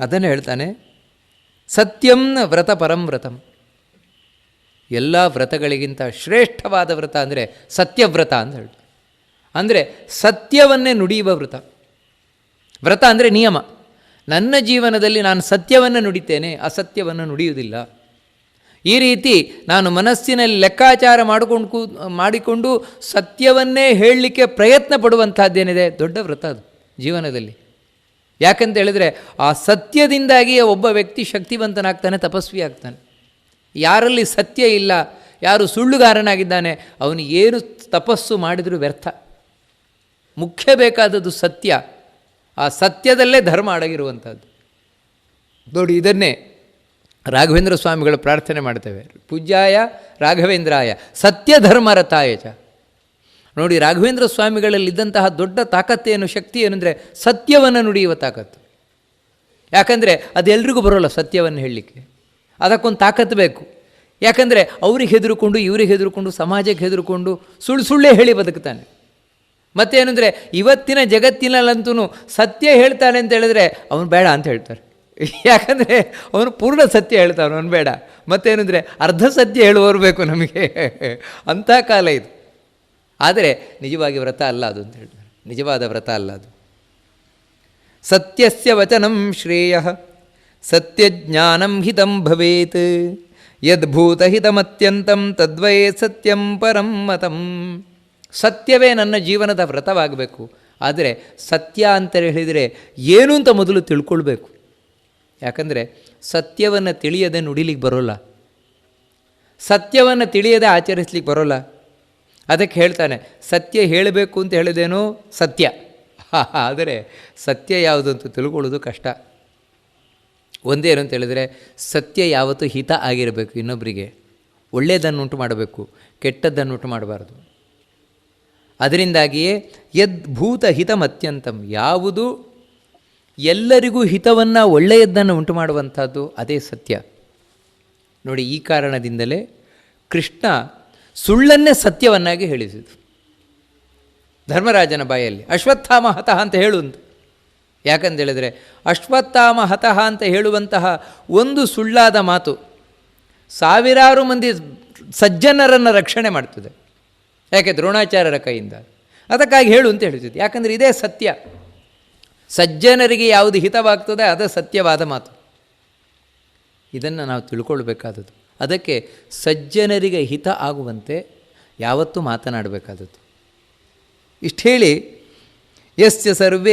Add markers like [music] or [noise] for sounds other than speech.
ಅದನ್ನು ಹೇಳ್ತಾನೆ, ಸತ್ಯಂ ವ್ರತ ಪರಂ ವ್ರತಂ. ಎಲ್ಲ ವ್ರತಗಳಿಗಿಂತ ಶ್ರೇಷ್ಠವಾದ ವ್ರತ ಅಂದರೆ ಸತ್ಯವ್ರತ ಅಂತ ಹೇಳಿ ಅಂದರೆ ಸತ್ಯವನ್ನೇ ನುಡಿಯುವ ವ್ರತ. ವ್ರತ ಅಂದರೆ ನಿಯಮ. ನನ್ನ ಜೀವನದಲ್ಲಿ ನಾನು ಸತ್ಯವನ್ನು ನುಡಿತೇನೆ, ಅಸತ್ಯವನ್ನು ನುಡಿಯುವುದಿಲ್ಲ. ಈ ರೀತಿ ನಾನು ಮನಸ್ಸಿನಲ್ಲಿ ಲೆಕ್ಕಾಚಾರ ಮಾಡಿಕೊಂಡು ಕೂ, ಮಾಡಿಕೊಂಡು ಸತ್ಯವನ್ನೇ ಹೇಳಲಿಕ್ಕೆ ಪ್ರಯತ್ನ ಪಡುವಂಥದ್ದೇನಿದೆ ದೊಡ್ಡ ವ್ರತ ಅದು ಜೀವನದಲ್ಲಿ. ಯಾಕಂತ ಹೇಳಿದ್ರೆ, ಆ ಸತ್ಯದಿಂದಾಗಿ ಒಬ್ಬ ವ್ಯಕ್ತಿ ಶಕ್ತಿವಂತನಾಗ್ತಾನೆ ತಪಸ್ವಿ ಆಗ್ತಾನೆ ಯಾರಲ್ಲಿ ಸತ್ಯ ಇಲ್ಲ, ಯಾರು ಸುಳ್ಳುಗಾರನಾಗಿದ್ದಾನೆ, ಅವನು ಏನು ತಪಸ್ಸು ಮಾಡಿದರೂ ವ್ಯರ್ಥ. ಮುಖ್ಯ ಬೇಕಾದದ್ದು ಸತ್ಯ. ಆ ಸತ್ಯದಲ್ಲೇ ಧರ್ಮ ಅಡಗಿರುವಂಥದ್ದು. ನೋಡಿ, ಇದನ್ನೇ ರಾಘವೇಂದ್ರ ಸ್ವಾಮಿಗಳು ಪ್ರಾರ್ಥನೆ ಮಾಡ್ತೇವೆ. ಪೂಜ್ಯಾಯ ರಾಘವೇಂದ್ರಾಯ ಸತ್ಯ ಧರ್ಮರತಾಯ ಚ. ನೋಡಿ ರಾಘವೇಂದ್ರ ಸ್ವಾಮಿಗಳಲ್ಲಿದ್ದಂತಹ ದೊಡ್ಡ ತಾಕತ್ತೇನು ಶಕ್ತಿ ಏನಂದರೆ ಸತ್ಯವನ್ನು ನುಡಿಯುವ ತಾಕತ್ತು. ಯಾಕಂದರೆ ಅದೆಲ್ರಿಗೂ ಬರೋಲ್ಲ ಸತ್ಯವನ್ನು ಹೇಳಲಿಕ್ಕೆ. ಅದಕ್ಕೊಂದು ತಾಕತ್ತು ಬೇಕು. ಯಾಕಂದರೆ ಅವ್ರಿಗೆ ಹೆದರುಕೊಂಡು, ಇವ್ರಿಗೆ ಹೆದರುಕೊಂಡು, ಸಮಾಜಕ್ಕೆ ಹೆದರುಕೊಂಡು ಸುಳ್ಳು ಸುಳ್ಳೇ ಹೇಳಿ ಬದುಕ್ತಾನೆ. ಮತ್ತೇನೆಂದರೆ ಇವತ್ತಿನ ಜಗತ್ತಿನಲ್ಲಂತೂ ಸತ್ಯ ಹೇಳ್ತಾನೆ ಅಂತ ಹೇಳಿದ್ರೆ ಅವನು ಬೇಡ ಅಂತ ಹೇಳ್ತಾರೆ. [laughs] ಯಾಕಂದರೆ ಅವನು ಪೂರ್ಣ ಸತ್ಯ ಹೇಳ್ತಾನೆ, ಅವನು ಬೇಡ. ಮತ್ತೇನಂದರೆ ಅರ್ಧ ಸತ್ಯ ಹೇಳುವವರು ಬೇಕು ನಮಗೆ. [laughs] ಅಂಥ ಕಾಲ ಇದು. ಆದರೆ ನಿಜವಾಗಿ ವ್ರತ ಅಲ್ಲ ಅದು ಅಂತ ಹೇಳ್ತಾರೆ ನಿಜವಾದ ವ್ರತ ಅಲ್ಲ ಅದು. ಸತ್ಯಸ್ಯ ವಚನಂ ಶ್ರೇಯ ಸತ್ಯಜ್ಞಾನಂ ಹಿತಂ ಭವೇತ್ ಯದ್ಭೂತಹಿತಮತ್ಯಂತಂ ತದ್ವಯೇ ಸತ್ಯಂ ಪರಂ ಮತಂ. ಸತ್ಯವೇ ನನ್ನ ಜೀವನದ ವ್ರತವಾಗಬೇಕು. ಆದರೆ ಸತ್ಯ ಅಂತ ಹೇಳಿದರೆ ಏನು ಅಂತ ಮೊದಲು ತಿಳ್ಕೊಳ್ಬೇಕು. ಯಾಕಂದರೆ ಸತ್ಯವನ್ನು ತಿಳಿಯದೆ ನುಡಿಲಿಕ್ಕೆ ಬರೋಲ್ಲ. ಸತ್ಯವನ್ನು ತಿಳಿಯದೆ ಆಚರಿಸ್ಲಿಕ್ಕೆ ಬರೋಲ್ಲ. ಅದಕ್ಕೆ ಹೇಳ್ತಾನೆ, ಸತ್ಯ ಹೇಳಬೇಕು ಅಂತ ಹೇಳಿದೇನು ಸತ್ಯ? [laughs] ಆದರೆ ಸತ್ಯ ಯಾವುದು ಅಂತ ತಿಳ್ಕೊಳ್ಳೋದು ಕಷ್ಟ. ಒಂದೇನು ಅಂತ ಹೇಳಿದರೆ, ಸತ್ಯ ಯಾವತ್ತೂ ಹಿತ ಆಗಿರಬೇಕು ಇನ್ನೊಬ್ಬರಿಗೆ ಒಳ್ಳೆಯದನ್ನುಂಟು ಮಾಡಬೇಕು ಕೆಟ್ಟದ್ದನ್ನುಂಟು ಮಾಡಬಾರ್ದು. ಅದರಿಂದಾಗಿಯೇ ಯದ್ಭೂತ ಹಿತಮತ್ಯಂತಂ ಯಾವುದು ಎಲ್ಲರಿಗೂ ಹಿತವನ್ನು ಒಳ್ಳೆಯದನ್ನು ಉಂಟು ಮಾಡುವಂಥದ್ದು, ಅದೇ ಸತ್ಯ. ನೋಡಿ, ಈ ಕಾರಣದಿಂದಲೇ ಕೃಷ್ಣ ಸುಳ್ಳನ್ನೇ ಸತ್ಯವನ್ನಾಗಿ ಹೇಳಿಸಿತು ಧರ್ಮರಾಜನ ಬಾಯಲ್ಲಿ ಅಶ್ವತ್ಥಾಮ ಹತಃ ಅಂತ ಹೇಳುವಂತ. ಯಾಕಂತೇಳಿದರೆ ಅಶ್ವತ್ಥಾಮ ಹತಃ ಅಂತ ಹೇಳುವಂತಹ ಒಂದು ಸುಳ್ಳಾದ ಮಾತು ಸಾವಿರಾರು ಮಂದಿ ಸಜ್ಜನರನ್ನು ರಕ್ಷಣೆ ಮಾಡ್ತದೆ. ಯಾಕೆ ದ್ರೋಣಾಚಾರ್ಯರ ಕೈಯಿಂದ. ಅದಕ್ಕಾಗಿ ಹೇಳು ಅಂತ ಹೇಳ್ತಿದ್ದೆ ಯಾಕಂದರೆ ಇದೇ ಸತ್ಯ. ಸಜ್ಜನರಿಗೆ ಯಾವುದು ಹಿತವಾಗ್ತದೆ ಅದೇ ಸತ್ಯವಾದ ಮಾತು. ಇದನ್ನು ನಾವು ತಿಳ್ಕೊಳ್ಬೇಕಾದದ್ದು. ಅದಕ್ಕೆ ಸಜ್ಜನರಿಗೆ ಹಿತ ಆಗುವಂತೆ ಯಾವತ್ತೂ ಮಾತನಾಡಬೇಕಾದದ್ದು. ಇಷ್ಟು ಹೇಳಿ ಯಸ್ಯ ಸರ್ವೇ